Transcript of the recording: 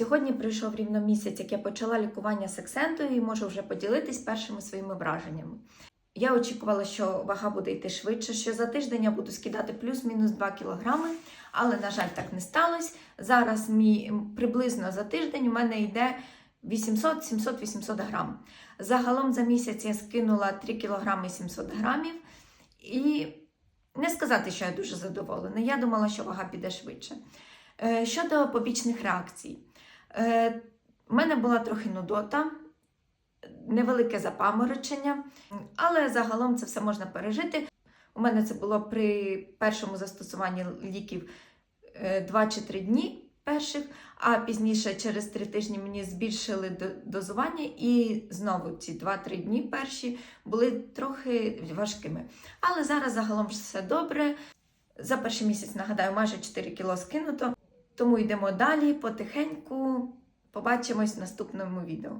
Сьогодні пройшов рівно місяць, як я почала лікування сексентою і можу вже поділитись першими своїми враженнями. Я очікувала, що вага буде йти швидше, що за тиждень я буду скидати плюс-мінус 2 кілограми, але, на жаль, так не сталося. Зараз мій приблизно за тиждень у мене йде 800, 700, 800 грам. Загалом за місяць я скинула 3 кілограми 700 грамів. І не сказати, що я дуже задоволена. Я думала, що вага піде швидше. Е, Щодо побічних реакцій, у мене була трохи нудота, невелике запаморочення, але загалом це все можна пережити. У мене це було при першому застосуванні ліків 2 чи 3 дні перших, а пізніше через 3 тижні мені збільшили дозування, і знову ці 2-3 дні перші були трохи важкими. Але зараз загалом все добре. За перший місяць, нагадаю, майже 4 кіло скинуто. Тому йдемо далі потихеньку. Побачимось в наступному відео.